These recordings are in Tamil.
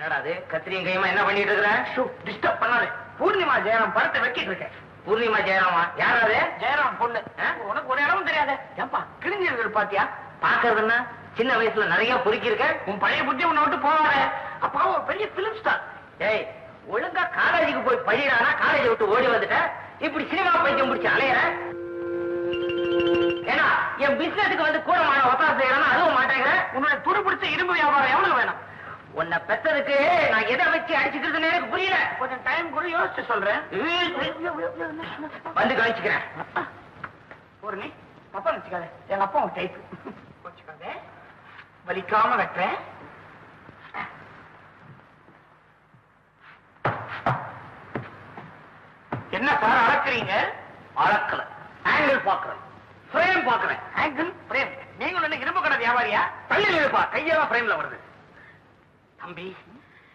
என்னடா அது? கத்திரியும் கையுமா என்ன பண்ணிட்டு இருக்கிற? டிஸ்டர்ப் பண்ணாது. பூர்ணிமா ஜெயராம் படத்தை வைக்கிட்டு இருக்கேன். பூர்ணிமா ஜெயராமா? யாராவது ஜெயராம் பொண்ணு. உனக்கு ஒரு இடமும் தெரியாது. ஏன்பா கிழிஞ்சர்கள் பாத்தியா? பாக்குறதுன்னா சின்ன வயசுல நிறைய பொறுக்கிருக்க உன் பழைய புத்தி உன்னை விட்டு போவார அப்பா ஒரு பெரிய பிலிம் ஸ்டார் ஏய் ஒழுங்கா காலேஜுக்கு போய் படிக்கிறானா? காலேஜை விட்டு ஓடி வந்துட்ட? இப்படி சினிமா பைத்தியம் முடிச்சு அலையிற? ஏன்னா என் பிசினஸுக்கு வந்து கூட மாட ஒத்தாசை செய்யறானா அதுவும் மாட்டேங்கிற? உன்னோட துரு பிடிச்ச இரும்பு வியாபாரம் எவ்வளவு வேணும்? உன்னை பெத்ததுக்கு நான் எதை வச்சு அடிச்சுக்கிறதுன்னு எனக்கு புரியல. கொஞ்சம் டைம் கூட யோசிச்சு சொல்றேன். வந்து கழிச்சுக்கிறேன் ஒரு நீ தப்பா எங்க அப்பா ஒரு டைப் வச்சுக்காத. வலிக்காம வெட்டுறேன். என்ன சார் அளக்குறீங்க அளக்கல ஆங்கிள் பாக்குறேன் ஃப்ரேம் பாக்குறேன். ஆங்கிள் ஃப்ரேம் நீங்க என்ன இரும்பு கடை வியாபாரியா? தள்ளி இருப்பா. கையெல்லாம் ஃப்ரேம்ல வருது. தம்பி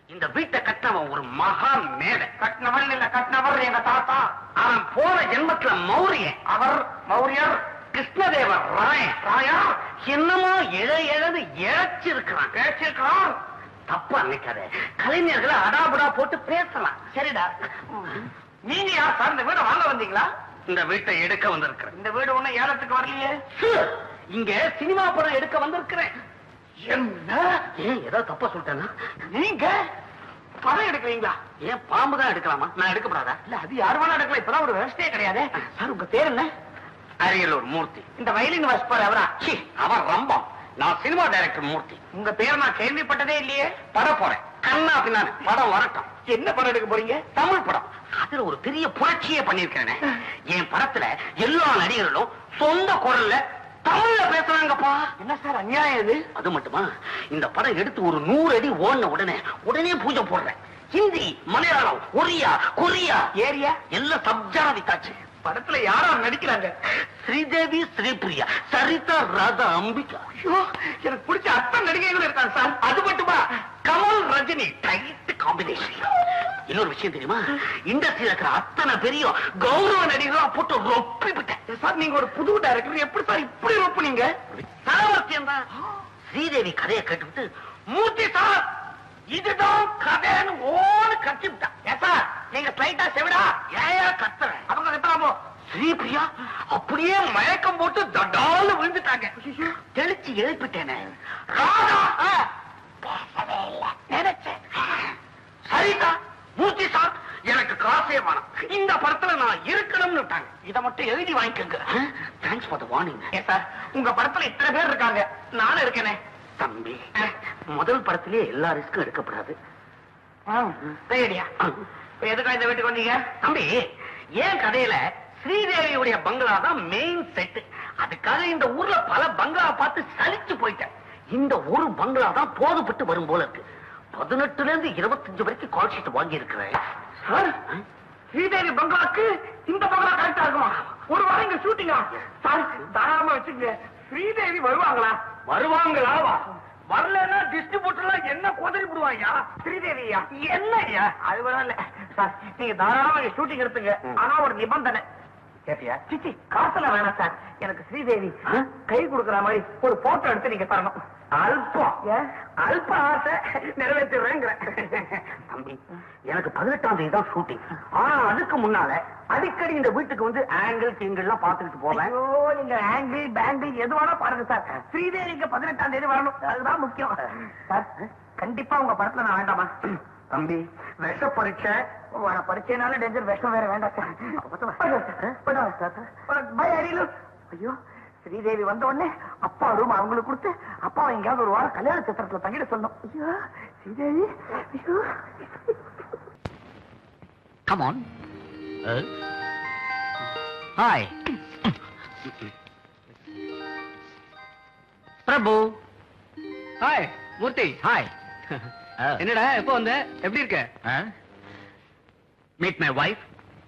இந்த வீட்டை கட்டினவன் ஒரு மகா மேதை. கட்டினவன் இல்ல கட்டினவர் எங்க தாத்தா. அவன் போன ஜென்மத்துல மௌரியன். அவர் மௌரியர். கிருஷ்ணதேவர் ராயன். ராயா என்னமோ எழ எழது இழைச்சிருக்கிறான். இழைச்சிருக்கிறான். தப்பா நினைக்காத. கலைஞர்களை அடாபுடா போட்டு பேசலாம். சரிடா. நீங்க யார்? சார் இந்த வீட வாங்க வந்தீங்களா? இந்த வீட்டை எடுக்க வந்திருக்கிறேன். இந்த வீடு ஒண்ணு ஏலத்துக்கு வரலையே. இங்க சினிமா படம் எடுக்க வந்திருக்கிறேன். என்ன? ஏன் ஏதோ தப்பா சொல்லிட்டேன்னா? நீங்க படம் எடுக்கிறீங்களா? ஏன் பாம்பு தான் எடுக்கலாமா? நான் எடுக்கப்படாதா? இல்ல அது யார் வேணா எடுக்கலாம். இப்பதான் ஒரு விவசாயே கிடையாது. சார் உங்க பேர் என்ன? அரியலூர் மூர்த்தி. இந்த வயலின் வாசிப்பார் அவரா? சி அவர் ரம்பம். நான் சினிமா டைரக்டர் மூர்த்தி. உங்க பேர் நான் கேள்விப்பட்டதே இல்லையே. பட போறேன். கண்ணா பின்னாடி படம் வரட்டும். என்ன படம் எடுக்க போறீங்க? தமிழ் படம். அதுல ஒரு பெரிய புரட்சியே பண்ணிருக்கேன் என் படத்துல எல்லா நடிகர்களும் சொந்த குரல்ல தமிழ்ல பேசுறாங்கப்பா. என்ன சார் அநியாயம் இது? அது மட்டுமா? இந்த படம் எடுத்து ஒரு நூறு அடி ஓடின உடனே உடனே பூஜை போடுறேன். ஹிந்தி மலையாளம் ஒரியா கொரியா. ஏரியா? எல்லாம் சப்ஜானா வித்தாச்சு படத்துல யாரா நடிக்கிறாங்க? ஸ்ரீதேவி ஸ்ரீபிரியா சரிதா ராதா அம்பிகா. ஐயோ எனக்கு பிடிச்ச அத்தனை நடிகைகள் இருக்காங்க சார். அது மட்டுமா? கமல் ரஜினி டைட் காம்பினேஷன் இன்னொரு விஷயம் தெரியுமா? இண்டஸ்ட்ரியில இருக்கிற அத்தனை பெரிய கௌரவ நடிகர்களா போட்டு ரொப்பி சார் நீங்க ஒரு புது டைரக்டர் எப்படி சார் இப்படி ரொப்புனீங்க? சாமர்த்தியம் தான் ஸ்ரீதேவி கதையை கேட்டுவிட்டு மூர்த்தி சார் இதுதான் கதைன்னு ஓடு கத்தி விட்டான் ஏன் சார் நீங்க ஸ்லைட்டா செவிடா. ஏயா கத்துற அவங்க கத்துறாமோ ஸ்ரீபிரியா அப்படியே மயக்கம் போட்டு தடால விழுந்துட்டாங்க. தெளிச்சு எழுப்பிட்டேனே. ராதா நினைச்சேன். சரிதா மூர்த்தி சார் எனக்கு காசே வேணாம். இந்த படத்துல நான் இருக்கணும்னு விட்டாங்க. இத மட்டும் எழுதி வாங்கிக்கோங்க. Thanks for the warning sir உங்க படத்துல இத்தனை பேர் இருக்காங்க. நானும் இருக்கேனே. தம்பி முதல் படத்திலேயே எல்லா ரிஸ்க்கும் எடுக்கப்படாது. இப்ப எதுக்கா இந்த வீட்டுக்கு வந்தீங்க? தம்பி ஏன் கதையில ஸ்ரீதேவியுடைய பங்களா தான் மெயின் செட் அதுக்காக இந்த ஊர்ல பல பங்களா பார்த்து சலிச்சு போயிட்டேன். இந்த ஒரு பங்களா தான் போதுபட்டு வரும் போல இருக்கு. பதினெட்டுல இருந்து இருபத்தஞ்சு வரைக்கும் கால் ஷீட் வாங்கி இருக்கிறேன் சார் ஸ்ரீதேவி பங்களாக்கு இந்த பங்களா கரெக்டா இருக்குமா? ஒரு வாரம் இங்க ஷூட்டிங்கா சார் தாராளமா வச்சுங்க ஸ்ரீதேவி வருவாங்களா? வருவாங்களா? வரலன்னா டிஸ்ட்ரிபியூட்டர்லாம் என்ன குதறி விடுவாயா ஸ்ரீதேவியா? என்னய்யா? அது வரல சார் நீங்க தாராளமா ஷூட்டிங் எடுத்துங்க. ஆனா ஒரு நிபந்தனை. கேட்டியா? சிச்சி காசுல வேணாம் சார். எனக்கு ஸ்ரீதேவி கை கொடுக்கற மாதிரி ஒரு போட்டோ எடுத்து நீங்க தரணும். அல்பம். அல்ப ஆசை நிறைவேற்றுறேங்கிற தம்பி எனக்கு பதினெட்டாம் தேதி தான் ஷூட்டிங் ஆனா அதுக்கு முன்னால அடிக்கடி இந்த வீட்டுக்கு வந்து ஆங்கிள் கிங்கிள் எல்லாம் பாத்துக்கிட்டு போவேன் நீங்க ஆங்கிள் பேங்கிள் எது வேணா பாருங்க சார். ஸ்ரீதேவிக்கு பதினெட்டாம் தேதி வரணும். அதுதான் முக்கியம். சார் கண்டிப்பா உங்க படத்துல நான் வேண்டாமா? தம்பி விஷ பரீட்சை. பரீட்சைனால டேஞ்சர் விஷம் வேற வேண்டாம் சார். ஐயோ. ஸ்ரீதேவி வந்த உடனே அப்பா ரூம் அவங்களுக்கு கொடுத்து அப்பா எங்கேயாவது ஒரு வாரம் கல்யாண சித்திரத்துல தங்கிட சொன்னோம். ஐயோ ஸ்ரீதேவி ஐயோ. Come on. Hi. Prabhu hi Murthy hi என்னடா எப்போ வந்த? எப்படி இருக்க? Meet my wife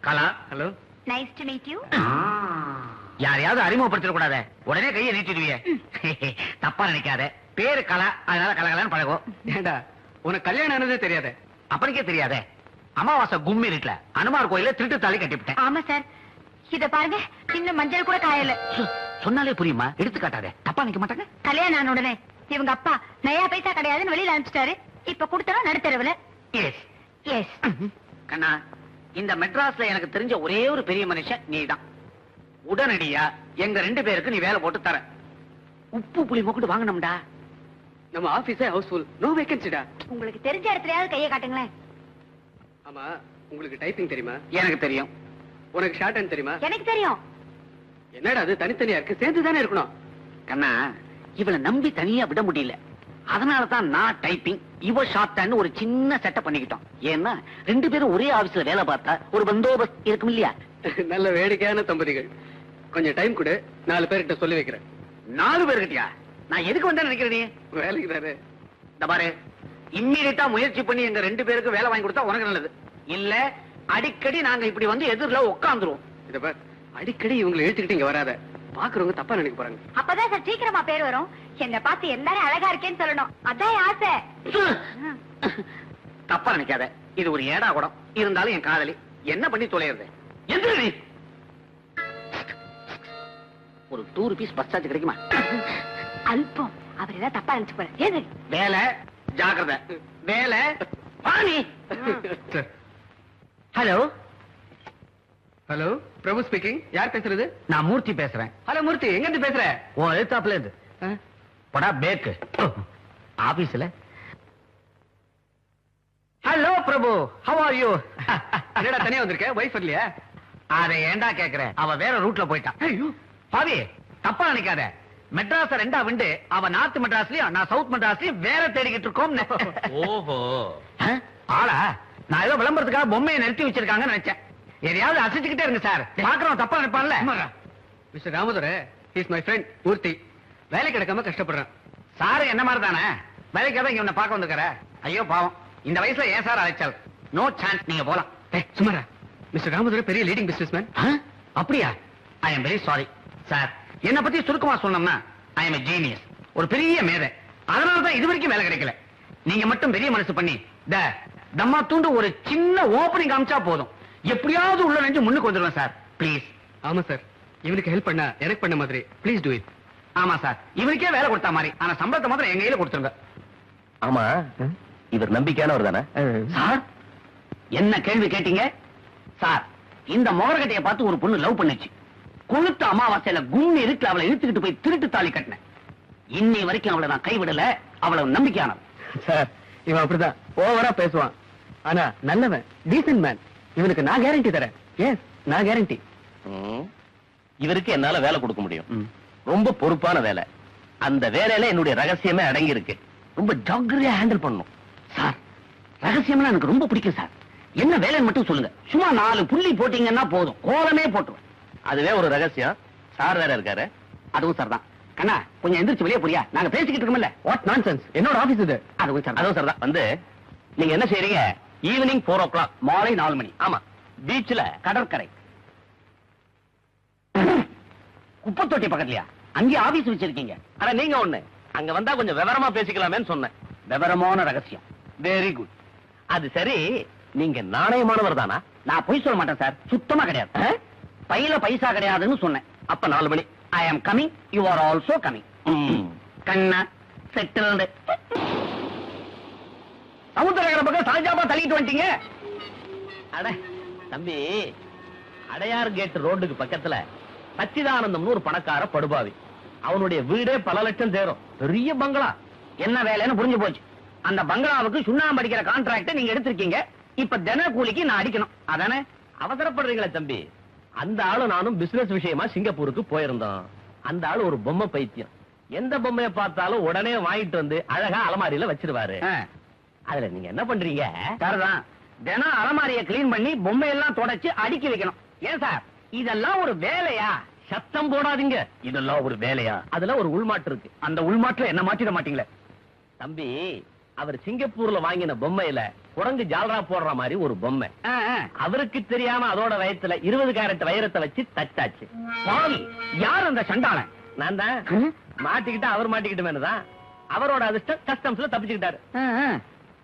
Kala hello nice to meet you யாரையாவது அறிமுகப்படுத்திட கூடாத உடனே கையை நீட்டிடுவிய தப்பா நினைக்காத. பேரு கலா அதனால கலகலான்னு பழகும். ஏண்டா உனக்கு கல்யாணம் ஆனதே தெரியாத? அப்பனுக்கே தெரியாதே. அமாவாசை கும்மி இருட்டுல அனுமார் கோயில திருட்டு தாலி கட்டிவிட்டேன். ஆமா சார். இத பாருங்க இன்னும் மஞ்சள் கூட காயல. சு- சொன்னாலே புரியுமா? எடுத்து காட்டாதே. தப்பா நிக்க மாட்டாங்க? கல்யாணம் ஆன உடனே இவங்க அப்பா நயா பைசா கிடையாதுன்னு வெளியில அனுப்பிச்சிட்டாரு. இப்ப கொடுத்தனும் நடுத்தரவுல? எஸ் எஸ் கண்ணா இந்த மெட்ராஸ்ல எனக்கு தெரிஞ்ச ஒரே ஒரு பெரிய மனுஷன் நீதான். உடனடியா எங்க ரெண்டு பேருக்கு நீ வேலை போட்டு தர உப்பு புளி மொக்கிட்டு வாங்கணும்டா. நம்ம ஆபீஸே ஹவுஸ்ஃபுல் நோ வேகன்சிடா உங்களுக்கு தெரிஞ்ச இடத்துலயாவது கையை காட்டுங்களேன். ஆமா உங்களுக்கு டைப்பிங் தெரியுமா? எனக்கு தெரியும். உனக்கு ஷார்ட் ஹேண்ட் தெரியுமா? எனக்கு தெரியும். என்னடா அது தனித்தனியா இருக்கு? சேர்ந்து தானே இருக்கணும். கண்ணா இவளை நம்பி தனியா விட முடியல. அதனால தான் நான் டைப்பிங் இவ ஷார்ட் ஒரு சின்ன செட்டப் பண்ணிக்கிட்டோம். ஏன்னா ரெண்டு பேரும் ஒரே ஆபீஸ்ல வேலை பார்த்தா ஒரு பந்தோபஸ்த் இருக்கும் இல்லையா நல்ல வேடிக்கையான தம்பதிகள். கொஞ்சம் டைம் கொடு. நாலு பேர்கிட்ட சொல்லி வைக்கிறேன். நாலு பேருக்கிட்டயா நான் எதுக்கு வந்தேன் நினைக்கிறேன் நீ? வேலைக்கு தானே. இந்த பாரு இம்மீடியட்டா முயற்சி பண்ணி எங்க ரெண்டு பேருக்கு வேலை வாங்கி கொடுத்தா உனக்கு நல்லது. இல்ல அடிக்கடி நாங்க இப்படி வந்து எதிரில உட்காந்துருவோம் இத பார் அடிக்கடி இவங்களை இழுத்துக்கிட்டு இங்க வராத. பாக்குறவங்க தப்பா நினைக்க போறாங்க. அப்பதான் சார் சீக்கிரமா பேர் வரும். என்ன பார்த்து எல்லாரும் அழகா இருக்கேன்னு சொல்லணும். அதான் என் ஆசை. தப்பா நினைக்காத. இது ஒரு ஏடா குடம். இருந்தாலும் என் காதலி. என்ன பண்ணி தொலைறது எந்திரி ஒரு டூ ருபீஸ் பஸ் சார்ஜ் கிடைக்குமா? அல்பம். அவர் ஏதாவது தப்பா நினைச்சு ஏது வேலை ஜாக்கிரதை. வேலை பாணி ஹலோ ஹலோ பிரபு ஸ்பீக்கிங் யார் பேசுறது? நான் மூர்த்தி பேசுறேன். ஹலோ மூர்த்தி. எங்க இருந்து பேசுற? உன் எழுத்தாப்புல இருந்து. படா பேக்கு ஆபீஸ்ல. Hello Prabhu. How are you என்னடா தனியா வந்திருக்க? வைஃப் இல்லையா? அத ஏன்டா கேக்குற? அவ வேற ரூட்ல போயிட்டான் ஐயோ. பாவி தப்பா நினைக்காத. மெட்ராஸ் ரெண்டா விண்டு அவ நார்த் மெட்ராஸ்லயும் நான் சவுத் மெட்ராஸ்லயும் வேற தேடிக்கிட்டு இருக்கோம் ஓஹோ. ஆளா நான் ஏதோ விளம்பரத்துக்காக பொம்மையை நிறுத்தி வச்சிருக்காங்கன்னு நினைச்சேன். எதையாவது அசைச்சுக்கிட்டே இருங்க சார். பாக்குறோம் தப்பா நினைப்பான்ல. Mister Ramadurai is my friend Murthy வேலை கிடைக்காம கஷ்டப்படுறேன். சாரு என்ன மாதிரி தானே வேலைக்காக இங்க உன்னை பார்க்க வந்திருக்கிற? ஐயோ பாவம். இந்த வயசுல ஏன் சார் அழைச்சால்? நோ சான்ஸ் நீங்க போலாம். ஏய், சும்மாரா மிஸ்டர் ராமதுரை பெரிய லீடிங் பிசினஸ் மேன்? அப்படியா? I am very sorry sir என்ன பத்தி சுருக்கமா சொன்னோம்னா ஐ எம் ஜீனியஸ் ஒரு பெரிய மேதை. அதனால தான் இது வரைக்கும் வேலை கிடைக்கல. நீங்க மட்டும் பெரிய மனசு பண்ணி த தம்மா தூண்டு ஒரு சின்ன ஓபனிங் காமிச்சா போதும். எப்படியாவது உள்ள நெஞ்சு முன்னுக்கு வந்துருவேன் சார். ப்ளீஸ் ஆமா சார். இவனுக்கு ஹெல்ப் பண்ணா எனக்கு பண்ண மாதிரி. ப்ளீஸ் டூ இட் ஆமா சார். இவருக்கே வேலை கொடுத்த மாதிரி. ஆனா சம்பளத்தை மாத்திரம் எங்க கையில கொடுத்துருங்க. ஆமா. இவர் நம்பிக்கையானவர் தானே? சார் என்ன கேள்வி கேட்டீங்க? சார் இந்த மோரகட்டைய பார்த்து ஒரு பொண்ணு லவ் பண்ணுச்சு. கொளுத்த அமாவாசையில கும்மி இருக்கு அவளை இழுத்துக்கிட்டு போய் திருட்டு தாலி கட்டினேன். இன்னை வரைக்கும் அவளை நான் கைவிடல அவளை நம்பிக்கையானவன். சார் இவன் அப்படிதான் ஓவரா பேசுவான். ஆனா நல்லவன் டீசன்ட் மேன் இவனுக்கு நான் கேரண்டி தரேன். எஸ் நான் கேரண்டி இவருக்கு என்னால வேலை கொடுக்க முடியும். ரொம்ப பொறுப்பான வேலை. அந்த வேலையில என்னுடைய ரகசியமே அடங்கி இருக்கு ரொம்ப ஜாக்கிரதையா ஹேண்டில் பண்ணணும். சார் ரகசியம்னா எனக்கு ரொம்ப பிடிக்கும் சார். என்ன வேலைன்னு மட்டும் சொல்லுங்க. சும்மா நாலு புள்ளி போட்டீங்கன்னா போதும். கோலமே போட்டுரும் அதுவே ஒரு ரகசியம். சார் வேற இருக்காரு. அதுவும் சார் தான். கண்ணா கொஞ்சம் எந்திரிச்சு வெளியே போறியா? நாங்க பேசிக்கிட்டு இருக்கோம்ல. வாட் நான்சென்ஸ் என்னோட ஆபீஸ் இது. அதுவும் சார் அதுவும் சார் தான். வந்து நீங்க என்ன செய்றீங்க? ஈவினிங் போர் ஓ கிளாக் மாலை நாலு மணி. ஆமா. பீச்ல கடற்கரை. குப்பத்தொட்டி பக்கத்துலயா? அங்கே ஆபீஸ் வச்சிருக்கீங்க. ஆனா நீங்க ஒண்ணு. அங்க வந்தா கொஞ்சம் விவரமா பேசிக்கலாமேன்னு சொன்னேன். விவரமான ரகசியம். வெரி குட் அது சரி நீங்க நாணயமானவர் தானா? நான் பொய் சொல்ல மாட்டேன் சார் சுத்தமா கிடையாது? பையில பைசா கிடையாதுன்னு சொன்னேன். அப்ப நாலு மணி. I am coming you are also coming. Kanna settled சமுத்திரக்கரை பக்கம் சாஜாபா தள்ளிட்டு வந்துட்டீங்க. அட தம்பி அடையார் கேட் ரோட்டுக்கு பக்கத்துல சச்சிதானந்தம்னு ஒரு பணக்கார படுபாவி. அவனுடைய வீடே பல லட்சம் தேரும் பெரிய பங்களா. என்ன வேலைன்னு புரிஞ்சு போச்சு. அந்த பங்களாவுக்கு சுண்ணாம்பு அடிக்கிற கான்ட்ராக்ட் நீங்க எடுத்திருக்கீங்க. இப்ப தின கூலிக்கு நான் அடிக்கணும். அதானே? அவசரப்படுறீங்களே தம்பி. அந்த ஆளு நானும் பிசினஸ் விஷயமா சிங்கப்பூருக்கு போயிருந்தோம். அந்த ஆளு ஒரு பொம்மை பைத்தியம். எந்த பொம்மையை பார்த்தாலும் உடனே வாங்கிட்டு வந்து அழகா அலமாரியில வச்சிருவாரு. அதுல நீங்க என்ன பண்றீங்க? சரிதான் தினம் அலமாரிய கிளீன் பண்ணி பொம்மை எல்லாம் தொடச்சு அடுக்கி வைக்கணும். ஏன் சார்? இதெல்லாம் ஒரு வேலையா? சத்தம் போடாதீங்க. இதெல்லாம் ஒரு வேலையா? அதுல ஒரு உள்மாட்டு இருக்கு. அந்த உள்மாட்டுல என்ன மாத்திட மாட்டீங்களே? தம்பி அவர் சிங்கப்பூர்ல வாங்கின பொம்மையில குரங்கு ஜால்ரா போடுற மாதிரி ஒரு பொம்மை. அவருக்கு தெரியாம அதோட வயத்துல இருபது கேரட் வைரத்தை வச்சு தச்சாச்சு பாவி யார் அந்த சண்டாளன்? நான் தான். மாட்டிக்கிட்டு அவர் மாட்டிக்கிட்டு தான் அவரோட அதிர்ஷ்டம் கஸ்டம்ஸ்ல தப்பிச்சுக்கிட்டாரு.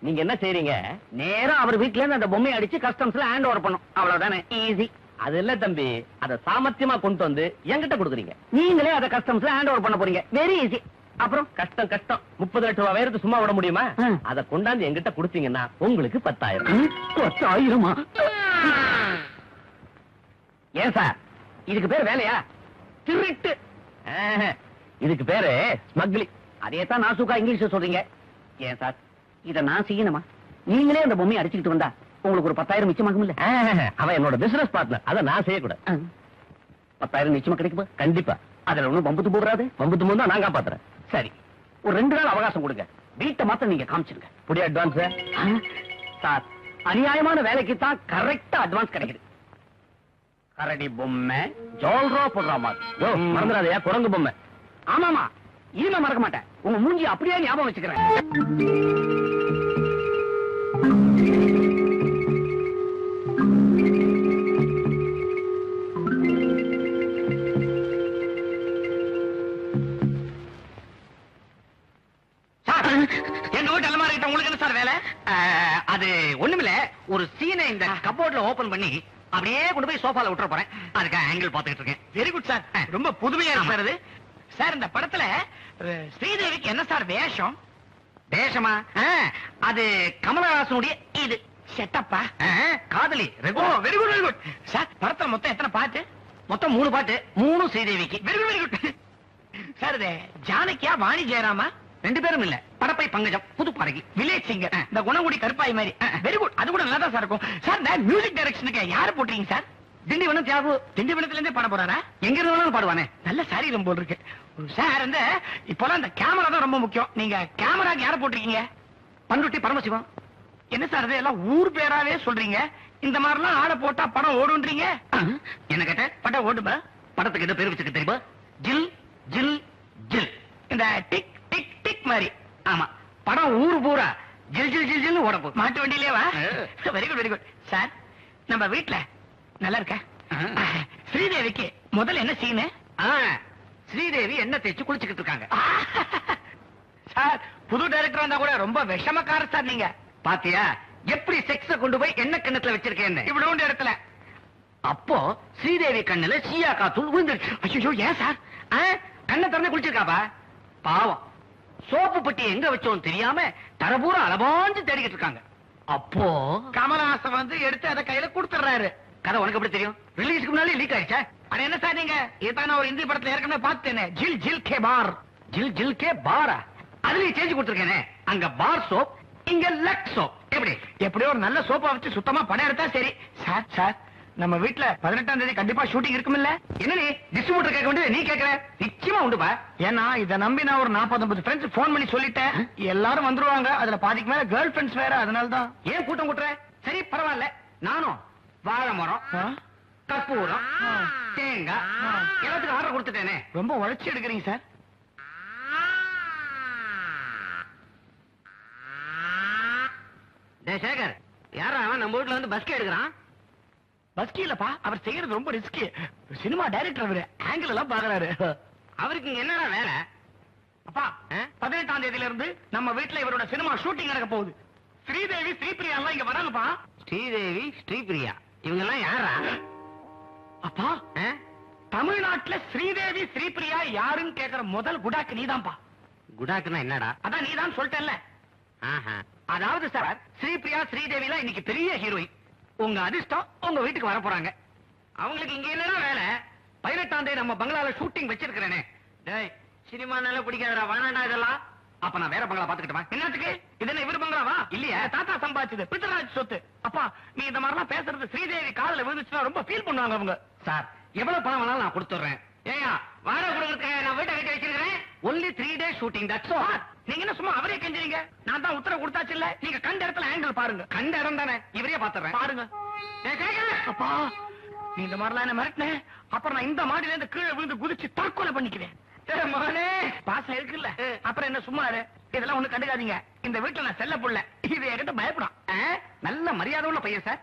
நீங்க என்ன செய்றீங்க? நேரா அவர் வீட்ல இருந்து அந்த பொம்மையை அடிச்சு கஸ்டம்ஸ்ல ஹேண்ட் ஓவர் பண்ணும் அவ்வளவுதானே? ஈஸி அது இல்ல தம்பி. அத சாமர்த்தியமா கொண்டு வந்து என்கிட்ட கொடுக்குறீங்க. நீங்களே அதை கஸ்டம்ஸ்ல ஹேண்ட் ஓவர் பண்ண போறீங்க. வெரி ஈஸி அப்புறம் கஷ்டம் கஷ்டம். முப்பது லட்சம் ரூபாய் வேறது சும்மா விட முடியுமா. அத கொண்டாந்து எங்கிட்ட கொடுத்தீங்கன்னா உங்களுக்கு பத்தாயிரம். பத்தாயிரமா? ஏன் சார்? இதுக்கு பேர் வேலையா? திருட்டு. இதுக்கு பேரு ஸ்மக்லி. அதே தான் நாசுக்கா இங்கிலீஷ்ல சொல்றீங்க. ஏன் சார்? இத நான் செய்யணுமா? நீங்களே அந்த பொம்மையை அடிச்சுக்கிட்டு வந்தா உங்களுக்கு ஒரு பத்தாயிரம் மிச்சமாகும் இல்ல அவன் என்னோட பிசினஸ் பார்ட்னர் அத நான் செய்யக்கூடாது. பத்தாயிரம் நிச்சயமா கிடைக்குமா? கண்டிப்பா. அதுல ஒண்ணும் பம்புத்து போடுறாது. வம்புத்து மூந்தா நான் காப்பாத்துறேன். சரி ஒரு ரெண்டு நாள் அவகாசம் கொடுங்க. வீட்டை மாத்திரம் நீங்க காமிச்சிருங்க. புடி அட்வான்ஸ் சார் அநியாயமான வேலைக்கு தான் கரெக்டா அட்வான்ஸ் கிடைக்குது. கரடி பொம்மை. ஜோல்ரா போடுற மாதிரி. மறந்துடாதயா குரங்கு பொம்மை? ஆமாமா இனிமே மறக்க மாட்டேன். உங்க மூஞ்சி அப்படியே ஞாபகம் வச்சுக்கிறேன். அது ஒண்ணுமில்ல ஒரு சீனை இந்த கபோர்ட்ல ஓபன் பண்ணி அப்படியே கொண்டு போய் சோஃபால விட்டுற போறேன். அதுக்கு ஆங்கிள் பாத்துக்கிட்டு இருக்கேன். வெரி குட் சார் ரொம்ப புதுமையா சார் இது சார் இந்த படத்துல ஸ்ரீதேவிக்கு என்ன சார் வேஷம்? வேஷமா? அது கமலஹாசனுடைய இது. செட்டப்பா? காதலி very good very good sir படத்துல மொத்தம் எத்தனை பாட்டு? மொத்தம் மூணு பாட்டு. மூணு ஸ்ரீதேவிக்கு. Very good very good sir இது ஜானகியா வாணி ஜெயராமா? ரெண்டு பேரும் இல்ல. படப்பை பங்கஜம் புது பாடகி வில்லேஜ் சிங்கர் இந்த குணங்குடி கருப்பாய் மாதிரி வெரி குட் அது கூட நல்லா தான் சார் இருக்கும். சார் இந்த மியூசிக் டைரக்ஷனுக்கு யாரு போட்டீங்க சார் திண்டிவனம் தியாகு திண்டிவனத்துல இருந்தே பாட போறாரா? எங்க இருந்தாலும் பாடுவானே. நல்ல சாரி ரொம்ப இருக்கு. சார் இந்த இப்போலாம் இந்த கேமரா தான் ரொம்ப முக்கியம். நீங்க கேமராக்கு யார போட்டிருக்கீங்க? பண்ருட்டி பரமசிவம். என்ன சார் இது? எல்லாம் ஊர் பேராவே சொல்றீங்க. இந்த மாதிரிலாம் ஆளை போட்டா படம் ஓடுன்றீங்க? என்ன கேட்ட படம் ஓடுமா? படத்துக்கு என்ன பேர் வச்சுக்க தெரியுமா? ஜில் ஜில் ஜில். இந்த டிக் மாதிரி. ஆமா. படம் ஊர் பூரா ஜில் ஜில் ஜில் ஜில் ஓட போகுது. மாட்டு வண்டியிலே வா very good very good sir நம்ம வீட்ல நல்லா இருக்க? ஸ்ரீதேவிக்கு முதல்ல என்ன சீனு ஸ்ரீதேவி என்ன தேய்ச்சு குளிச்சுக்கிட்டு இருக்காங்க. சார் புது டைரக்டர் வந்தா கூட ரொம்ப விஷமக்கார சார் நீங்க. பாத்தியா? எப்படி செக்ஸ கொண்டு போய் என்ன கிண்ணத்துல வச்சிருக்கேன் இவ்வளவு இடத்துல அப்போ ஸ்ரீதேவி கண்ணுல சீயா காத்தூள் விழுந்துருச்சு. ஐயோ ஏன் சார் கண்ணை திறந்து குளிச்சிருக்காப்பா? பாவம். சோப்பு பெட்டி எங்க வச்சோம் தெரியாம தரபூரா அலபாஞ்சு தேடிக்கிட்டு இருக்காங்க. அப்போ? கமலஹாசன் வந்து எடுத்து அதை கையில கொடுத்துறாரு கதை உனக்கு எப்படி தெரியும்? ரிலீஸ்க்கு முன்னாலே லீக் ஆயிடுச்சா? அட என்ன சார் நீங்க? இதான் நான் ஒரு இந்தி படத்துல ஏற்கனவே பார்த்தேனே. ஜில் ஜில் கே பார். ஜில் ஜில் கே பாரா? அதுலயும் சேஞ்ச் கொடுத்துருக்கேனே. அங்க பார் சோப் இங்க லக் சோப். எப்படி? எப்படியோ ஒரு நல்ல சோப்பா வச்சு சுத்தமா படம் எடுத்தா சரி. சார் சார் நம்ம வீட்ல பதினெட்டாம் தேதி கண்டிப்பா ஷூட்டிங் இருக்குமில்ல? என்ன நீ டிஸ்ட்ரிபியூட்டர் கேட்க வேண்டியது நீ கேட்கற? நிச்சயமா உண்டுப்பா. ஏன்னா இத நம்பி நான் ஒரு நாற்பது ஐம்பது ஃப்ரெண்ட்ஸ் போன் பண்ணி சொல்லிட்டேன். எல்லாரும் வந்துருவாங்க. அதுல பாதிக்கு மேல கேர்ள் ஃப்ரெண்ட்ஸ் வேற. அதனால தான் ஏன் கூட்டம் கூட்டுற? சரி பரவாயில்ல. நானும் வாழை மரம் கற்பூரம் தேங்காய் எல்லாத்துக்கும் ஆர்டர் கொடுத்துட்டேனே. ரொம்ப உழைச்சி எடுக்கிறீங்க சார். சேகர் யாரா அவன் நம்ம வீட்ல வந்து பஸ்கே எடுக்கிறான்? பஸ்கி இல்லப்பா அவர் செய்யறது ரொம்ப ரிஸ்கி சினிமா டைரக்டர் அவரு ஆங்கிள் எல்லாம் பாக்குறாரு. அவருக்கு இங்க என்னடா வேலை? அப்பா பதினெட்டாம் தேதியில இருந்து நம்ம வீட்ல இவரோட சினிமா ஷூட்டிங் நடக்க போகுது. ஸ்ரீதேவி ஸ்ரீபிரியா எல்லாம் இங்க வராங்கப்பா. ஸ்ரீதேவி ஸ்ரீபிரியா. இவங்க எல்லாம் யாரா? அப்பா தமிழ்நாட்டுல ஸ்ரீதேவி ஸ்ரீபிரியா யாருன்னு கேக்குற முதல் குடாக்கு நீதான்ப்பா. குடாக்குனா என்னடா? அதான் நீதான் சொல்லிட்டல்ல அதாவது சார் ஸ்ரீபிரியா ஸ்ரீதேவிலாம் இன்னைக்கு பெரிய ஹீரோயின் உங்க அதிர்ஷ்டம் உங்க வீட்டுக்கு வர போறாங்க. அவங்களுக்கு இங்க என்னடா வேலை. பதினெட்டாம் தேதி நம்ம பங்களால ஷூட்டிங் வச்சிருக்கிறேனே. டேய் சினிமானால பிடிக்காதடா வேணாண்டா இதெல்லாம். அப்ப நான் வேற பங்களா பாத்துக்கிட்டமா என்னத்துக்கு? இது என்ன இவர் பங்களாவா? இல்லையா. தாத்தா சம்பாதிச்சது பித்தராஜ் சொத்து. அப்பா நீ இந்த மாதிரிலாம் பேசுறது ஸ்ரீதேவி காதல விழுந்துச்சுன்னா ரொம்ப ஃபீல் பண்ணுவாங்க அவங்க. சார் எவ்வளவு பணம் வேணாலும் நான் கொடுத்துறேன் ஏயா வாடகை கொடுக்கறதுக்கு நான் வீட்டை கட்டி only three days shooting that's all நீங்க என்ன சும்மா அவரே கெஞ்சுறீங்க? நான் தான் உத்தரவு கொடுத்தாச்சு இல்ல நீங்க கண்ட இடத்துல ஆங்கிள் பாருங்க. கண்ட இடம் தானே. இவரே பாத்துறேன் பாருங்க? அப்பா நீ இந்த மாதிரிலாம் என்ன மிரட்டின. அப்புறம் நான் இந்த மாடியில இருந்து கீழே விழுந்து குதிச்சு தற்கொலை பண்ணிக்குவேன் மகனே. பாசம் இருக்குல்ல. அப்புறம் என்ன சும்மா. இதெல்லாம் ஒண்ணு கண்டுக்காதீங்க. இந்த வீட்டுல நான் செல்ல புள்ள. இது என்கிட்ட பயப்படும்? நல்ல மரியாதை உள்ள பையன் சார்.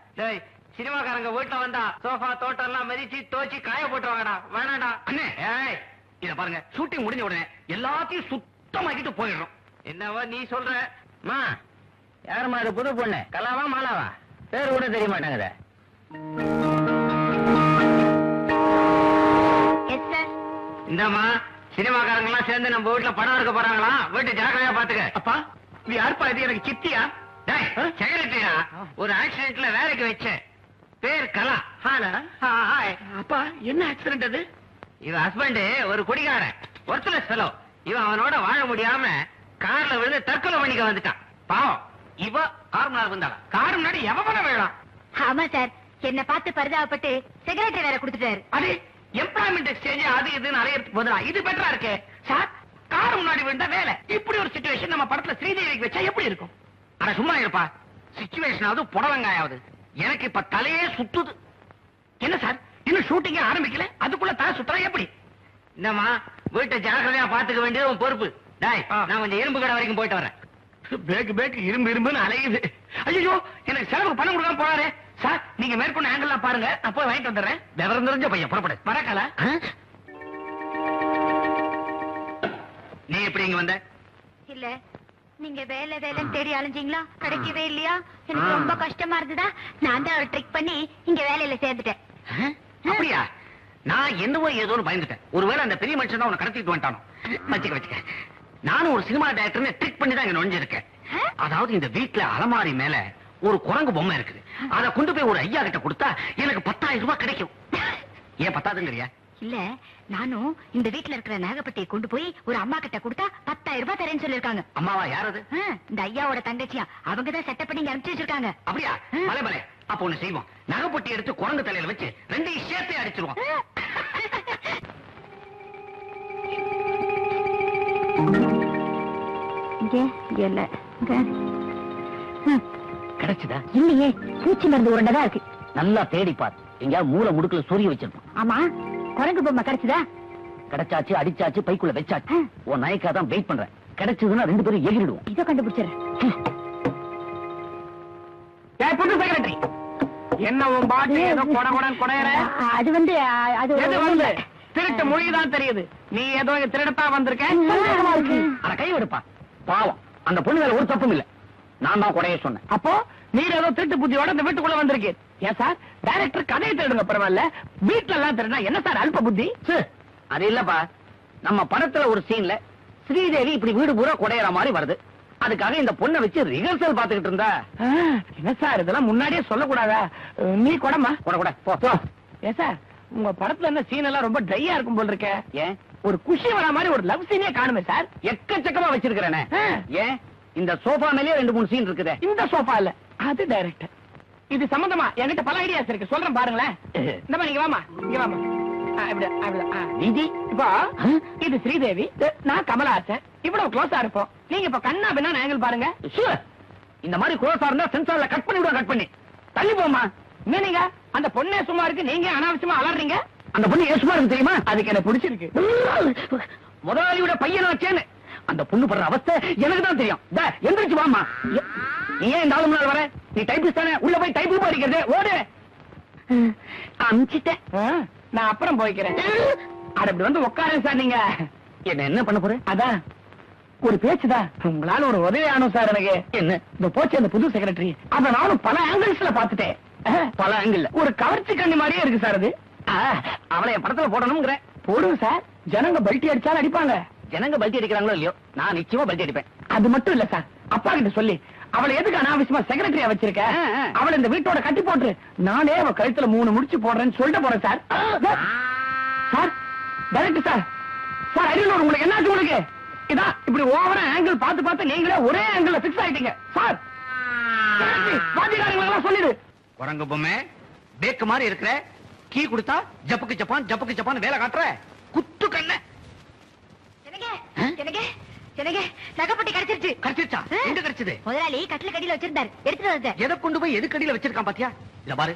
சினிமாக்காரங்க வீட்டுல வந்தா சோஃபா தோட்டம் எல்லாம் மதிச்சு தோச்சி காய போட்டுருவாங்கடா. வேணாடா அண்ணே. ஏய். இத பாருங்க ஷூட்டிங் முடிஞ்ச உடனே எல்லாத்தையும் சுத்தமாக்கிட்டு போயிடுறோம். என்னவா நீ சொல்ற? மா யாருமா இது புது பொண்ணு? கலாவா மாலாவா? பேர் கூட தெரிய சார் இந்தாமா சினிமாக்காரங்க எல்லாம் சேர்ந்து நம்ம வீட்டுல படம் எடுக்க போறாங்களாம் வீட்டு ஜாக்கிரதையா பாத்துக்க. அப்பா இது யாருப்பா இது? எனக்கு சித்தியா? டேய் செக்ரட்டரியா? ஒரு ஆக்சிடென்ட்ல வேலைக்கு வச்சேன். பேர் கலா. ஹானா ஹாய் அப்பா என்ன ஆக்சிடென்ட் அது? இவன் ஹஸ்பண்ட் ஒரு குடிகாரன். ஒர்த்லெஸ் ஃபெலோ இவன் அவனோட வாழ முடியாம கார்ல விழுந்து தற்கொலை பண்ணிக்க வந்துட்டான். பாவம். இவ கார் முன்னாடி வந்தாளா கார் முன்னாடி எவன வேணாம் ஆமா சார் என்ன பார்த்து பரிதாபப்பட்டு செக்ரட்டரி வேற கொடுத்துட்டாரு. அது எம்ப்ளாய்மெண்ட் எக்ஸ்சேஞ்ச் அது இதுன்னு அலையறதுக்கு பதிலா? இது பெட்டரா இருக்கே. சார் கார் முன்னாடி விழுந்தா வேலை. இப்படி ஒரு சுச்சுவேஷன் நம்ம படத்துல ஸ்ரீதேவிக்கு வச்சா எப்படி இருக்கும்? அட சும்மா இருப்பா. சிச்சுவேஷனாவது புடலங்காயாவது. எனக்கு இப்ப தலையே சுத்துது. என்ன சார் இன்னும் ஷூட்டிங் ஆரம்பிக்கல. அதுக்குள்ள தலை சுத்தரா எப்படி? என்னம்மா வீட்டை ஜாக்கிரதையா பாத்துக்க வேண்டியது உன் பொறுப்பு. டாய். நான் கொஞ்சம் இரும்பு கடை வரைக்கும் போயிட்டு வரேன். பேக்கு பேக்கு இரும்பு இரும்புன்னு அலையுது. ஐயோ எனக்கு செலவுக்கு பணம் கொடுக்காம போறாரே. சார் நீங்க மேற்கொண்டு ஆங்கிள் பாருங்க. நான் போய் வாங்கிட்டு வந்துடுறேன். விவரம் தெரிஞ்ச பையன் புறப்படு. வரக்கல நீ எப்படி இங்க வந்த? இல்ல நீங்க வேலை வேலைன்னு தேடி அலைஞ்சீங்களா? கிடைக்கவே இல்லையா? எனக்கு. ரொம்ப கஷ்டமா இருந்ததா? நான் தான் ஒரு ட்ரிக் பண்ணி இங்க வேலையில சேர்ந்துட்டேன். அப்படியா? நான் என்னவோ ஏதோன்னு பயந்துட்டேன். ஒருவேளை அந்த பெரிய மனுஷன் தான் உன்னை கடத்திட்டு வந்துட்டானோ? வச்சுக்க வச்சுக்க. நானும் ஒரு சினிமா டைரக்டர்னு ட்ரிக் பண்ணி தான் இங்க நுழைஞ்சிருக்கேன். அதாவது இந்த வீட்ல அலமாரி மேல ஒரு குரங்கு பொம்மை இருக்குது. அத கொண்டு போய் ஒரு ஐயா கிட்ட கொடுத்தா எனக்கு பத்தாயிரம் ரூபாய் கிடைக்கும். ஏன் பத்தாதுங்கறியா? இல்ல நானும் இந்த வீட்ல இருக்கிற நாகப்பட்டியை கொண்டு போய் ஒரு அம்மா கிட்ட கொடுத்தா பத்தாயிரம் ரூபாய் தரேன்னு சொல்லிருக்காங்க அம்மாவா யாரது? இந்த ஐயாவோட தங்கச்சியா. அவங்க தான் செட்டப் பண்ணி அனுப்பிச்சு வச்சிருக்காங்க. அப்படியா? பலே பலே. அப்ப ஒண்ணு செய்வோம். நகைப்பட்டி எடுத்து குரங்கு தலையில வச்சு ரெண்டையும் சேர்த்தே அடிச்சிருவோம். கிடைச்சுதா? இல்லையே பூச்சி மருந்து உருண்டதா இருக்கு. நல்லா தேடி பார். எங்கேயாவது மூல முடுக்குல சொரிய வச்சிருப்பான். ஆமா. குரங்கு பொம்மை கிடைச்சதா? கிடைச்சாச்சு அடிச்சாச்சு பைக்குள்ள வச்சாச்சு. உன் நாய்க்கா தான் வெயிட் பண்றேன். கிடைச்சதுன்னா ரெண்டு பேரும் எகிரிடுவோம் இதோ கண்டுபிடிச்சிடுறேன். செக்ரட்டரி என்ன உன் பாட்டு ஏதோ கொட கொடன் கொடையற? அது வந்து அது எது வந்து. திருட்டு மொழிதான் தெரியுது. நீ ஏதோ இங்க திருடத்தான் வந்திருக்க. அட கை எடுப்பா பாவம். அந்த பொண்ணு மேல ஒரு தப்பும் இல்ல. நான் தான் குறைய சொன்னேன். அப்போ நீர் ஏதோ திருட்டு புத்தியோட இந்த வீட்டுக்குள்ள வந்திருக்கு ஏன் சார்? டைரக்டர் கதையை திருடுங்க பரவாயில்ல. வீட்டுல எல்லாம் திருடினா என்ன சார் அல்ப புத்தி? அது இல்லப்பா. நம்ம படத்துல ஒரு சீன்ல ஸ்ரீதேவி இப்படி வீடு பூரா குடையற மாதிரி வருது. அதுக்காக இந்த பொண்ணை வச்சு ரிஹர்சல் பாத்துக்கிட்டு இருந்தா. என்ன சார் இதெல்லாம் முன்னாடியே சொல்லக்கூடாதா? நீ கொடமா கூட கூட. போ. ஏன் சார் உங்க படத்துல என்ன சீன் எல்லாம் ரொம்ப ட்ரையா இருக்கும் போல் இருக்க. ஏன்? ஒரு குஷி வர மாதிரி ஒரு லவ் சீனே காணுமே சார். எக்கச்சக்கமா வச்சிருக்கிறேனே. ஏன்? இந்த சோஃபா மேலயே ரெண்டு மூணு சீன் இருக்குதே. இந்த சோஃபா இல்ல அது டைரக்டர் இது சம்பந்தமா? என்கிட்ட பல ஐடியாஸ் இருக்கு. சொல்றேன் பாருங்களேன். இந்த மாதிரி நீங்க வாமா இங்க வாமா இப்போ இது ஸ்ரீதேவி. நான் கமலஹாசன் இவ்வளவு க்ளோஸா இருப்போம். நீங்க இப்ப கண்ணா பின்னா ஆங்கிள் பாருங்க. இந்த மாதிரி குரோசா இருந்தா சென்சார்ல கட் பண்ணி விடுவா கட் பண்ணி. தள்ளி போமா என்ன நீங்க அந்த பொண்ணே சும்மா இருக்கு நீங்க அனாவசியமா அலறீங்க? அந்த பொண்ணு ஏசுமா இருக்கு தெரியுமா? அதுக்கு எனக்கு பிடிச்சிருக்கு? முதலாளியோட பையனாச்சேன்னு அந்த பொண்ணு படுற அவஸ்தை எனக்கு தான் தெரியும். எந்திரிச்சு வாமா ஏன் இந்த ஆளு முன்னால வர? நீ டைப்பிஸ்ட் தானே. உள்ள போய் டைப்பு படிக்கிறது ஓடு. அமிச்சிட்டேன். நான் அப்புறம் போய்க்கிறேன். அட இப்படி வந்து உட்காருங்க சார் நீங்க. என்ன என்ன பண்ண போற? அதான் ஒரு பேச்சுதான் உங்களால ஒரு உதவி ஆனும் சார் எனக்கு. என்ன? இந்த போச்சு அந்த புது செக்ரட்டரி அத நானும் பல ஆங்கிள்ஸ்ல பாத்துட்டேன் பல ஆங்கிள் ஒரு கவர்ச்சி கண்ணி மாதிரியே இருக்கு சார் அது. அவளை என் படத்துல போடணுங்கிற போடுங்க சார். ஜனங்க பல்ட்டி அடிச்சாலும் அடிப்பாங்க. ஜனங்க பல்ட்டி அடிக்கிறாங்களோ இல்லையோ? நான் நிச்சயமா பல்ட்டி அடிப்பேன். அது மட்டும் இல்ல சார். அப்பா கிட்ட சொல்லி அவளை எதுக்கு அனாவசியமா செக்ரட்டரியா வச்சிருக்க. அவளை இந்த வீட்டோட கட்டி போட்டுரு. நானே அவ கழுத்துல மூணு முடிச்சு போடுறேன்னு சொல்லிட்டு போறேன் sir. Sir sir sir Ariyalur உங்களுக்கு என்னாச்சு உங்களுக்கு? இதான் இப்படி ஓவரா ஆங்கிள் பார்த்து பார்த்து நீங்களே ஒரே ஆங்கிள் பிக்ஸ் ஆயிட்டீங்க. சார் வாத்தியக்காரங்களெல்லாம் சொல்லிடு. குரங்கு பொம்மை பேக்கு மாதிரி இருக்கிற கீ கொடுத்தா ஜப்புக்கு ஜப்பான் ஜப்புக்கு ஜப்பான் வேலை காட்டுற குத்து கண்ண எனக்கு நகைப்பட்டி கிடைச்சிருச்சு. கிடைச்சிருச்சா. எங்க கிடைச்சது? முதலாளி கட்டில கடியில வச்சிருந்தாரு. எடுத்துட்டு வந்தேன் எதை கொண்டு போய் எதுக்கடியில வச்சிருக்கான் பாத்தியா? இத பாரு.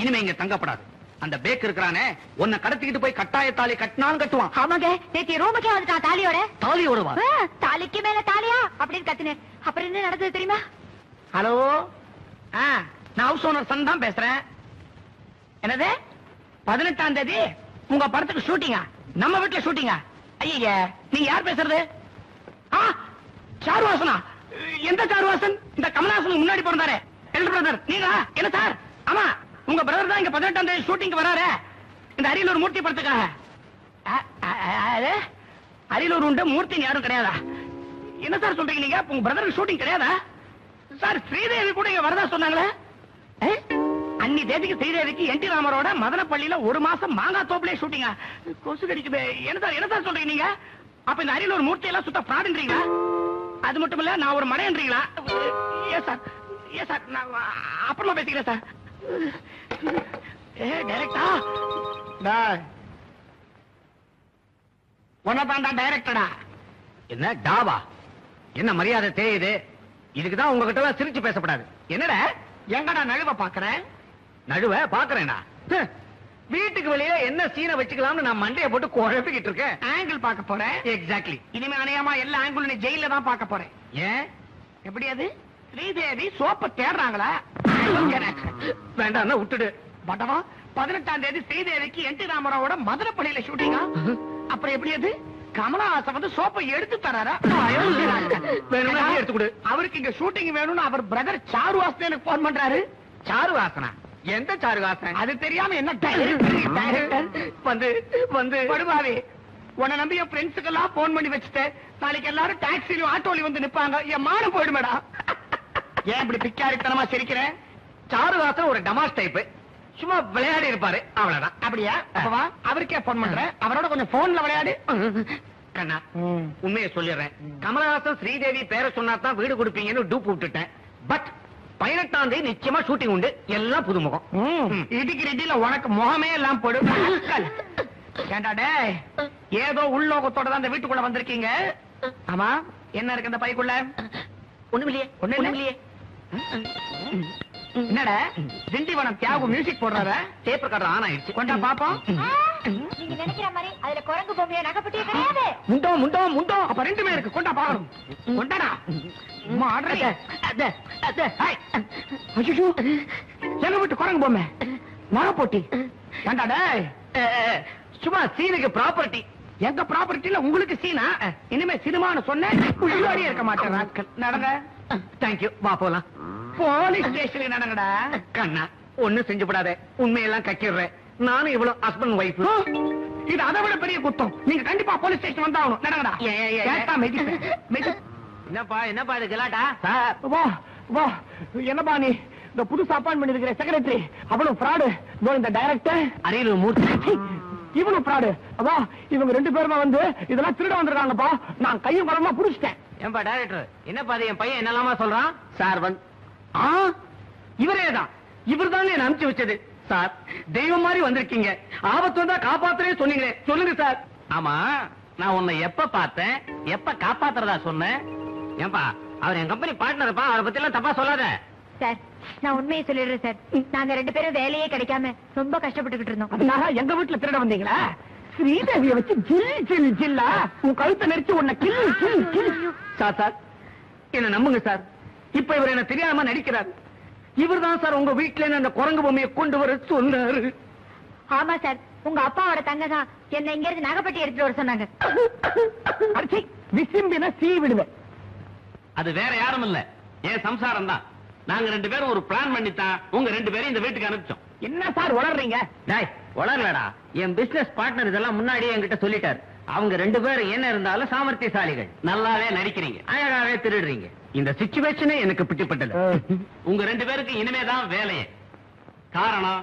இனிமே இங்க தங்கப்படாது. அந்த பேக் இருக்கிறானே உன்னை கடத்திக்கிட்டு போய் கட்டாய தாலி கட்டினாலும் கட்டுவான். ஆமாங்க. நேத்தி ரூமுக்கே வந்துட்டான் தாலியோட. தாலியோட வா தாலிக்கு மேல தாலியா? அப்படின்னு கத்துனேன். அப்புறம் என்ன நடந்தது தெரியுமா? ஹலோ? ஆ நான் ஹவுஸ் ஓனர் சன் தான் பேசுறேன். என்னது? பதினெட்டாம் தேதி உங்க படத்துக்கு ஷூட்டிங்கா நம்ம வீட்டுல ஷூட்டிங்கா ஐயா நீங்க யார் பேசுறது? ஆ சாருவாசனா? எந்த சாருவாசன்? இந்த கமலஹாசனுக்கு முன்னாடி பிறந்தாரு. எல்டர் பிரதர் நீங்களா? என்ன சார்? ஆமா உங்க பிரதர் தான் இங்க பதினெட்டாம் தேதி ஷூட்டிங் வராரு. இந்த அரியலூர் மூர்த்தி படத்துக்காக. அரியலூர் உண்டு மூர்த்தி யாரும் கிடையாதா? என்ன சார் சொல்றீங்க நீங்க? உங்க பிரதருக்கு ஷூட்டிங் கிடையாதா? சார் ஸ்ரீதேவி கூட இங்க வரதா சொன்னாங்களே. அன்னி தேதிக்கு ஸ்ரீதேவிக்கு என் டி ராமரோட மதனப்பள்ளியில ஒரு மாசம் மாங்காய் தோப்புலயே ஷூட்டிங்கா கொசு கடிக்குது என்ன சார் என்ன சார் சொல்றீங்க நீங்க? அப்ப இந்த அரியலூர் மூர்த்தி எல்லாம் சுத்த ஃப்ராடுன்றீங்களா அது மட்டும் இல்ல நான் ஒரு மடையன்றீங்களா? ஏ சார் ஏ சார் நான் அப்புறமா பேசிக்கிறேன் சார். ஏ டைரக்டா உன்னை தாண்டா டைரக்டடா என்ன டாவா? என்ன மரியாதை தெரியுது இதுக்கு தான் உங்ககிட்ட சிரிச்சு பேசப்படாது. என்னடா? எங்கடா நழுவ பாக்குறேன் நடுவ பாக்குறேனா? வீட்டுக்கு வெளியில என்ன சீனை வச்சுக்கலாம்னு நான் மண்டைய போட்டு குழப்பிக்கிட்டு இருக்கேன். ஆங்கிள் பார்க்க போறேன். எக்ஸாக்ட்லி இனிமே அணையாம எல்லா ஆங்கிள் நீ ஜெயில தான் பார்க்க போறேன். ஏன்? எப்படி அது? ஸ்ரீதேவி சோப்ப தேடுறாங்களா? வேண்டாம் விட்டுடு. பட்டவா பதினெட்டாம் தேதி ஸ்ரீதேவிக்கு என் டி ராமராவோட மதுரப்பள்ளியில ஷூட்டிங்கா அப்புறம் எப்படி அது? கமலஹாசன் வந்து சோப்பை எடுத்து தராரா? எடுத்து கொடு. அவருக்கு இங்க ஷூட்டிங் வேணும்னு அவர் பிரதர் சாரு வாசன் எனக்கு போன் பண்றாரு. சாரு வாசனா எந்த சாரு வாசன் அது தெரியாம என்ன வந்து வந்து. படுவாவே உன்னை நம்பி என் ஃப்ரெண்ட்ஸுக்கு எல்லாம் போன் பண்ணி வச்சுட்டேன். நாளைக்கு எல்லாரும் டாக்ஸிலும் ஆட்டோலயும் வந்து நிப்பாங்க. என் மானம் போயிடுமேடா. ஏன் இப்படி பிக்காரித்தனமா சிரிக்கிறேன்? சாரு வாசன் ஒரு டமாஸ் டைப் சும்மா விளையாடி இருப்பாரு. அவ்வளவுதான். அப்படியா? அப்ப வா. அவருக்கே போன் பண்றேன். அவரோட கொஞ்சம் போன்ல விளையாடு. கண்ணா உண்மையை சொல்லிடுறேன். கமலஹாசன் ஸ்ரீதேவி பேரை சொன்னா தான் வீடு கொடுப்பீங்கன்னு டூப் விட்டுட்டேன். பட் பதினெட்டாம் தேதி நிச்சயமா ஷூட்டிங் உண்டு. எல்லாம் புதுமுகம். ம். இடிக்கு உனக்கு முகமே எல்லாம் போடு ராஸ்கல். ஏன்டா டேய் ஏதோ உள்நோக்கத்தோட தான் அந்த வீட்டுக்குள்ள வந்திருக்கீங்க? ஆமா என்ன இருக்கு இந்த பைக்குள்ள? ஒண்ணுமில்லையே ஒண்ணும் இல்லையே. என்னடா திண்டிவனம் தியாகு மியூசிக் போடுறார? டேப் ரெக்கார்டர் ஆன் ஆயிடுச்சு. கொண்டா பாப்போம். நீங்க நினைக்கிற மாதிரி அதுல குரங்கு பொம்மையோ நகைப்பட்டியோ கிடையாது. முண்டோ முண்டோ முண்டோ. அப்ப ரெண்டுமே இருக்கு. கொண்டா பாக்கணும் கொண்டாடா. அம்மா ஆடுறீங்க. அய்யய்யோ. எங்க வீட்டு குரங்கு பொம்மை. நகை போட்டி ஏண்டா டேய். சும்மா சீனுக்கு ப்ராப்பர்ட்டி எங்க ப்ராப்பர்ட்டில உங்களுக்கு சீனா? இனிமே சினிமான்னு சொன்ன உயிரோடயே இருக்க மாட்டேன் நடங்க. தேங்க்யூ வா போலாம். போலீஸ் ஸ்டேஷனுக்கு நடங்கடா. கண்ணா ஒண்ணு செஞ்சு விடாத உண்மையெல்லாம் கக்கிடுறேன். நானும் இவ்வளவு ஹஸ்பண்ட் ஒய்ஃப் இது அதை விட பெரிய குத்தம். நீங்க கண்டிப்பா போலீஸ் ஸ்டேஷன் வந்தாகணும் நடங்கடா? கேட்டா. மெதி- என்னப்பா என்னப்பா இது கலாட்டா? வா வா. என்னப்பா நீ? இந்த புதுசு அப்பாயின்மெண்ட் இருக்கிற செக்ரட்டரி அவ்வளவு ஃப்ராடு இந்த டைரக்டர் அரியலூர் மூர்த்தி. இவனும் ஃப்ராடு அதா இவங்க ரெண்டு பேருமா வந்து இதெல்லாம் திருட வந்திருக்காங்கப்பா. நான் கையும் வரமா புடிச்சிட்டேன். ஏன்பா டைரக்டர் என்னப்பா அது என் பையன் என்னலாமா சொல்றான்? சார் வந்து ஆ? இவரே தான் இவர் தான் என்ன அனுப்பிச்சு வச்சது. சார் தெய்வம் மாதிரி வந்திருக்கீங்க. ஆபத்து வந்தா காப்பாத்துறே சொன்னீங்களே. சொல்லுங்க சார். ஆமா நான் உன்னை எப்ப பார்த்தேன்? எப்ப காப்பாத்துறதா சொன்னேன்? ஏன்பா அவர் என் கம்பெனி பார்ட்னர்ப்பா அவரை பத்தி எல்லாம் தப்பா சொல்லாத. சார் நான் உண்மையை சொல்லிடுறேன் சார். நாங்க ரெண்டு பேரும் வேலையே கிடைக்காம ரொம்ப கஷ்டப்பட்டுக்கிட்டு இருந்தோம். அதனால எங்க வீட்டுல திருட வந்தீங்களா? ஸ்ரீதேவிய வச்சு ஜில் ஜில் ஜில்லா? உன் கழுத்தை நெரிச்சு உன்னை kill kill kill. Sir sir என்ன நம்புங்க சார். இப்ப இவர் என்ன தெரியாம நடிக்கிறார். இவர் தான் சார் உங்க வீட்டுல இருந்து அந்த குரங்கு பொம்மையை கொண்டு வர சொன்னாரு. ஆமா சார். உங்க அப்பாவோட தங்க தான் என்ன இங்க இருந்து நகைப்பட்டி எடுத்துட்டு வர சொன்னாங்க. அடிச்சி விசிம்பின சீ விடுவேன் அது வேற யாரும் இல்ல. என் சம்சாரம் தான். நாங்க ரெண்டு பேரும் ஒரு பிளான் பண்ணித்தான் உங்க ரெண்டு பேரும் இந்த வீட்டுக்கு அனுப்பிச்சோம். என்ன சார் வளர்றீங்க டாய் வளரலடா என் பிசினஸ் பார்ட்னர் இதெல்லாம் முன்னாடியே என்கிட்ட சொல்லிட்டாரு. அவங்க ரெண்டு பேரும் என்ன இருந்தாலும் சாமர்த்தியசாலிகள். நல்லாவே நடிக்கிறீங்க. அழகாவே திருடுறீங்க. இந்த சிச்சுவேஷனே எனக்கு பிடிப்பட்டது உங்க ரெண்டு பேருக்கு இனிமேதான் வேலையே. காரணம்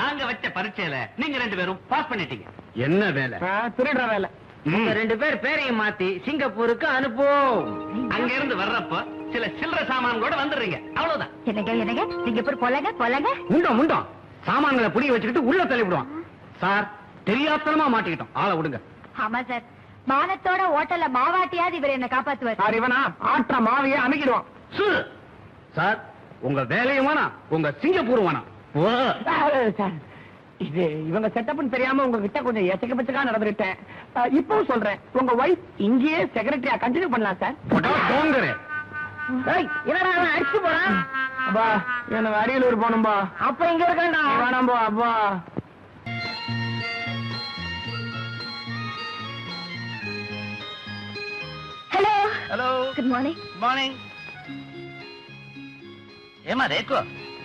நாங்க வச்ச பரீட்சையில நீங்க ரெண்டு பேரும் பாஸ் பண்ணிட்டீங்க. என்ன வேலை? திருடுற வேலை. உங்க ரெண்டு பேர் பேரையும் மாத்தி சிங்கப்பூருக்கு அனுப்புவோம். அங்க இருந்து வர்றப்ப சில சில்லற சாமான் கூட வந்துடுறீங்க. அவ்வளவுதான். என்னங்க என்னங்க? சிங்கப்பூர் போலாங்க போலாங்க? முண்டோம் முண்டோம் சாமான்களை புடிய வச்சுக்கிட்டு உள்ள தள்ளி விடுவான் சார் தெரியாத்தனமா மாட்டிக்கிட்டோம். ஆளை விடுங்க. ஆமா சார். மானத்தோட ஓட்டல்ல மாவாட்டியாவது இவர் என்ன காப்பாத்துவார். சார் இவனா? ஆற்ற மாவையே அமைக்கிடுவான். சு. சார் உங்க வேலையும் வேணாம். உங்க சிங்கப்பூர் வேணாம். ஓ. சார் இது இவங்க செட்டப்னு தெரியாம உங்ககிட்ட கொஞ்சம் எச்சக்க பச்சக்கா நடந்துட்டேன் இப்பவும் சொல்றேன். உங்க ஒய்ஃப் இங்கேயே செக்ரட்டரியா கண்டினியூ பண்ணலாம் சார். என்னடா அடிச்சு போறான்? அப்பா எனக்கு அரியலூர் போகணும்பா. அப்ப இங்க இருக்கா வேணாம்பா அப்பா. Hello hello good morning morning ஏமா ரேக்கோ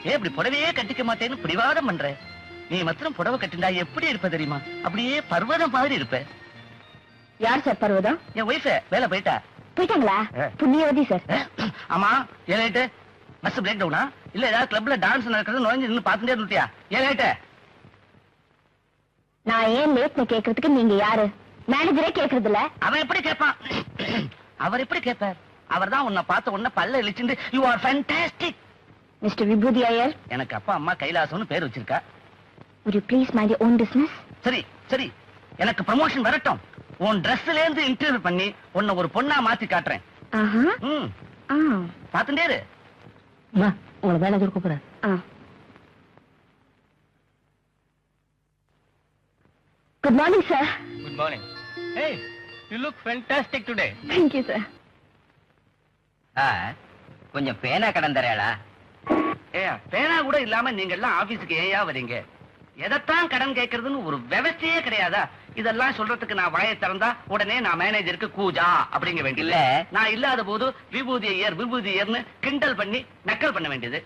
ஏன் இப்படி புடவையே கட்டிக்க மாட்டேன்னு பிடிவாதம் பண்ற? நீ மாத்திரம் புடவை கட்டிண்டா எப்படி இருப்ப தெரியுமா? அப்படியே பர்வதம் மாதிரி இருப்ப. யார் சார் பர்வதம்? என் ஒய்ஃப் வேலை போயிட்டா? போயிட்டாங்களா? ஆ. புண்ணியவதி சார். ஆமா ஏன் லைட்டு பஸ் பிரேக் டவுனா இல்ல ஏதாவது கிளப்ல டான்ஸ் நடக்கிறது நுழைஞ்சு நின்னு பாத்துட்டே இருந்துட்டியா? ஏன் லைட்டு நான் ஏன் லேட்னு கேக்குறதுக்கு நீங்க யாரு? மேனேஜரே கேக்குறது இல்ல அவன் எப்படி கேட்பான் அவர் எப்படி கேட்பார் அவர் தான் உன்னை பார்த்த உடனே பல்ல இழிச்சுண்டு you are fantastic mister Vibhuti Iyer. எனக்கு அப்பா அம்மா கைலாசம்னு பேர் வச்சிருக்கா. Would you please mind your own business? சரி சரி. எனக்கு ப்ரமோஷன் வரட்டும். உன் ட்ரெஸ்ல இருந்து இன்டர்வியூ பண்ணி உன்னை ஒரு பொண்ணா மாத்தி காட்டுறேன். ஆஹா. ம். ஆ. பாத்துட்டே இரு. அம்மா உங்களை மேனேஜர் கூப்பிடுறேன்? ஆ. Good morning sir good morning hey you look fantastic today thank you sir கொஞ்சம் பேனா கடன் தரையாளா ஏ பேனா கூட இல்லாம நீங்க எல்லாம் ஆபீஸுக்கு ஏயா வரீங்க? எதைத்தான் கடன் கேட்கறதுன்னு ஒரு விவசாயே கிடையாதா? இதெல்லாம் சொல்றதுக்கு நான் வாயை திறந்தா உடனே நான் மேனேஜருக்கு கூஜா அப்படிங்க வேண்டியது. நான் இல்லாத போது விபூதி ஐயர் விபூதி ஐயர்னு கிண்டல் பண்ணி நக்கல் பண்ண வேண்டியது.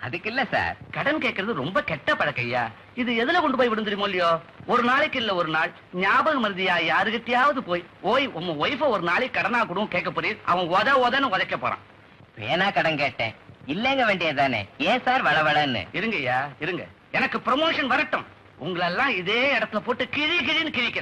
அதுக்கு இல்ல சார் கடன் கேட்கறது ரொம்ப கெட்ட பழக்கையா இது எதுல கொண்டு போய் விடும் தெரியுமோ இல்லையோ? ஒரு நாளைக்கு இல்ல ஒரு நாள். ஞாபகம் மருதியா யாருகிட்டயாவது போய் ஓய் உங்க ஒய்ஃப ஒரு நாளைக்கு கடனா கொடுவும் கேட்க போறீர் அவன் உத உதன்னு உதைக்க போறான். வேணா கடன் கேட்டேன். இல்லங்க வேண்டியதானே ஏன் சார் வளவளன்னு இருங்கய்யா இருங்க எனக்கு ப்ரமோஷன் வரட்டும். உங்களெல்லாம் இதே இடத்துல போட்டு கிழி கிழின்னு கிழிக்கிறேன்.